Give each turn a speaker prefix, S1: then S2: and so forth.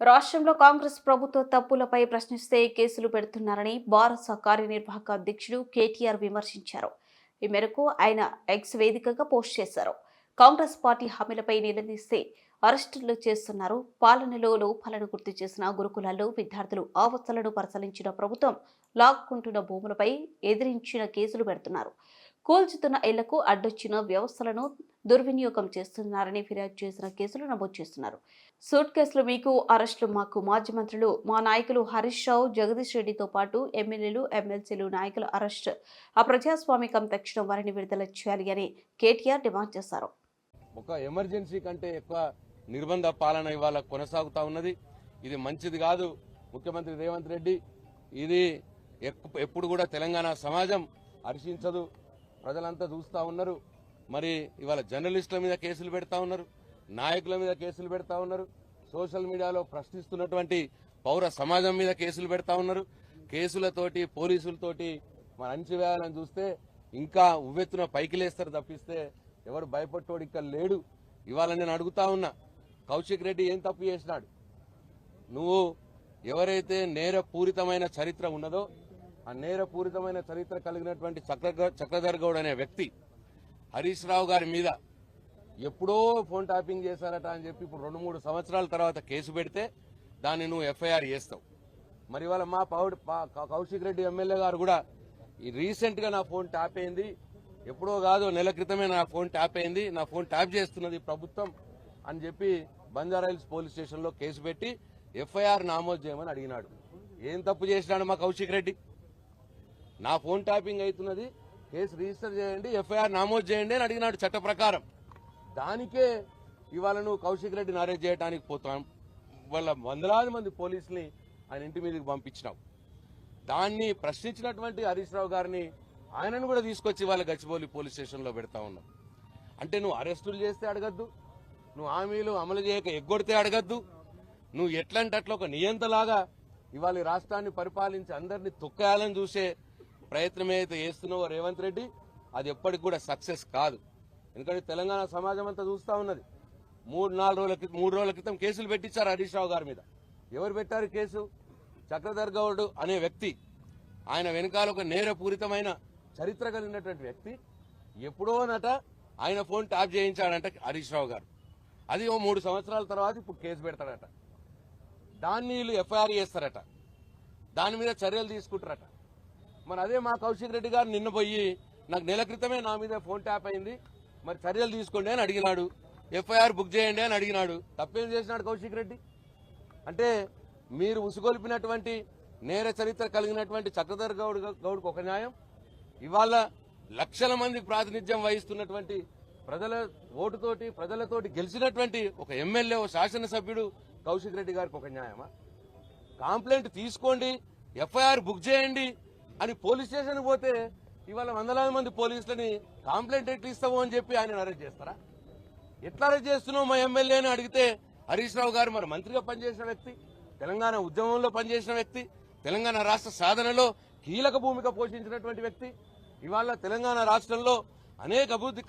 S1: రాష్ట్రంలో కాంగ్రెస్ ప్రభుత్వ తప్పులపై ప్రశ్నిస్తే కేసులు పెడుతున్నారని భారత కార్యనిర్వాహక అధ్యక్షుడు కేటీఆర్ విమర్శించారు. ఈ మేరకు ఆయన ఎక్స్ వేదికగా పోస్ట్ చేశారు. కాంగ్రెస్ పార్టీ హామీలపై నిలదీస్తే అరెస్టులు చేస్తున్నారు. పాలనలో లోపాలను గుర్తు చేసిన గురుకులాల్లో విద్యార్థులు ఆవస్థలను పరిశీలించిన ప్రభుత్వం లాక్కుంటున్న భూములపై ఎదిరించిన కేసులు పెడుతున్నారు. కూల్చుతున్న ఇళ్ళకు అడ్డొచ్చిన వ్యవస్థలను దుర్వినియోగం చేస్తున్నారని ఫిర్యాదు చేసిన కేసులు నమోదు చేస్తున్నారు. సూట్ కేసులు మీకు అరెస్టులు మాకు మాజీ మంత్రులు మా నాయకులు హరీష్ రావు జగదీష్ రెడ్డితో పాటు ఎమ్మెల్యేలు ఎమ్మెల్సీలు నాయకుల అరెస్ట్ ఆ ప్రజాస్వామికం తక్షణం వారిని విడుదల చేయాలి అని కేటీఆర్ డిమాండ్ చేశారు.
S2: ఒక ఎమర్జెన్సీ కంటే ఎక్కువ నిర్బంధ పాలన ఇవాళ కొనసాగుతా ఉన్నది. ఇది మంచిది కాదు. ముఖ్యమంత్రి రేవంత్ రెడ్డి ఇది ఎప్పుడు కూడా తెలంగాణ సమాజం హర్షించదు. ప్రజలంతా చూస్తూ ఉన్నారు. మరి ఇవాళ జర్నలిస్టుల మీద కేసులు పెడతా ఉన్నారు. నాయకుల మీద కేసులు పెడతా ఉన్నారు. సోషల్ మీడియాలో ప్రశ్నిస్తున్నటువంటి పౌర సమాజం మీద కేసులు పెడతా ఉన్నారు. కేసులతోటి పోలీసులతోటి మన అణచివేయాలని చూస్తే ఇంకా ఉవ్వెత్తున పైకి లేస్తారు తప్పిస్తే ఎవరు భయపట్టోడు ఇక్కడ లేడు. ఇవాళ నేను అడుగుతా ఉన్నా కౌశిక్ రెడ్డి ఏం తప్పు చేసినాడు? నువ్వు ఎవరైతే నేరపూరితమైన చరిత్ర ఉన్నదో ఆ నేరపూరితమైన చరిత్ర కలిగినటువంటి చక్ర చక్రధర్ గౌడ్ అనే వ్యక్తి హరీష్ రావు గారి మీద ఎప్పుడో ఫోన్ ట్యాపింగ్ చేశారట అని చెప్పి ఇప్పుడు రెండు మూడు సంవత్సరాల తర్వాత కేసు పెడితే దాన్ని నువ్వు ఎఫ్ఐఆర్ చేస్తావు. మరి ఇవాళ మా పౌడ్ కౌశిక్ రెడ్డి ఎమ్మెల్యే గారు కూడా ఈ రీసెంట్గా నా ఫోన్ ట్యాప్ అయింది. ఎప్పుడో కాదు నెల క్రితమే నా ఫోన్ ట్యాప్ అయింది. నా ఫోన్ ట్యాప్ చేస్తున్నది ప్రభుత్వం అని చెప్పి బంజారాహిల్స్ పోలీస్ స్టేషన్లో కేసు పెట్టి ఎఫ్ఐఆర్ నామోదు చేయమని అడిగినాడు. ఏం తప్పు చేసినాడు మా కౌశిక్ రెడ్డి? నా ఫోన్ ట్యాపింగ్ అవుతున్నది. కేసు రిజిస్టర్ చేయండి ఎఫ్ఐఆర్ నమోదు చేయండి అని అడిగినాడు చట్ట ప్రకారం. దానికే ఇవాళ నువ్వు కౌశిక్ రెడ్డిని అరెస్ట్ చేయడానికి పోతాం. వాళ్ళ వందలాది మంది పోలీసుని ఆయన ఇంటి మీదకి పంపించినావు. దాన్ని ప్రశ్నించినటువంటి హరీష్ రావు గారిని ఆయనను కూడా తీసుకొచ్చి వాళ్ళ గచ్చిబౌలి పోలీస్ స్టేషన్లో పెడతా ఉన్నావు అంటే నువ్వు అరెస్టులు చేస్తే అడగద్దు నువ్వు హామీలు అమలు చేయక ఎగ్గొడితే అడగద్దు నువ్వు ఎట్లంటే అట్లా ఒక నియంతలాగా ఇవాళ ఈ రాష్ట్రాన్ని పరిపాలించి అందరినీ తొక్కేయాలని చూసే ప్రయత్నం ఏదైతే చేస్తున్నావో రేవంత్ రెడ్డి అది ఎప్పటికి కూడా సక్సెస్ కాదు. ఎందుకంటే తెలంగాణ సమాజం అంతా చూస్తా ఉన్నది. మూడు నాలుగు రోజుల క్రితం మూడు రోజుల క్రితం కేసులు పెట్టించారు హరీష్ రావు గారి మీద. ఎవరు పెట్టారు కేసు? చక్రధర్ గౌడ్ అనే వ్యక్తి ఆయన వెనకాల ఒక నేరపూరితమైన చరిత్ర కలిగినటువంటి వ్యక్తి ఎప్పుడో నట ఆయన ఫోన్ ట్యాప్ చేయించాడంట హరీష్ రావు గారు. అది ఓ మూడు సంవత్సరాల తర్వాత ఇప్పుడు కేసు పెడతాడట. దాన్ని వీళ్ళు ఎఫ్ఐఆర్ చేస్తారట. దాని మీద చర్యలు తీసుకుంటారట. మరి అదే మా కౌశిక్ రెడ్డి గారు నిన్న పోయి నాకు నెల క్రితమే నా మీద ఫోన్ ట్యాప్ అయింది. మరి చర్యలు తీసుకోండి అని అడిగినాడు. ఎఫ్ఐఆర్ బుక్ చేయండి అని అడిగినాడు. తప్పేం చేసినాడు కౌశిక్ రెడ్డి? అంటే మీరు ఉసుగొల్పినటువంటి నేర చరిత్ర కలిగినటువంటి చక్రధర్ గౌడ్ గౌడ్కు ఒక న్యాయం. ఇవాళ లక్షల మంది ప్రాతినిధ్యం వహిస్తున్నటువంటి ప్రజల ఓటుతోటి ప్రజలతోటి గెలిచినటువంటి ఒక ఎమ్మెల్యే ఓ శాసనసభ్యుడు కౌశిక్ రెడ్డి గారికి ఒక న్యాయమా? కాంప్లైంట్ తీసుకోండి ఎఫ్ఐఆర్ బుక్ చేయండి అని పోలీస్ స్టేషన్ పోతే ఇవాళ వందలాది మంది పోలీసులని కాంప్లైంట్ ఎట్లా ఇస్తావు అని చెప్పి ఆయన అరెస్ట్ చేస్తారా? ఎట్లా అరెస్ట్ చేస్తున్నావు మా ఎమ్మెల్యే అని అడిగితే హరీష్ రావు గారు మరి మంత్రిగా పనిచేసిన వ్యక్తి తెలంగాణ ఉద్యమంలో పనిచేసిన వ్యక్తి తెలంగాణ రాష్ట్ర సాధనలో కీలక భూమిక పోషించినటువంటి వ్యక్తి ఇవాళ తెలంగాణ రాష్ట్రంలో అనేక అభివృద్ధి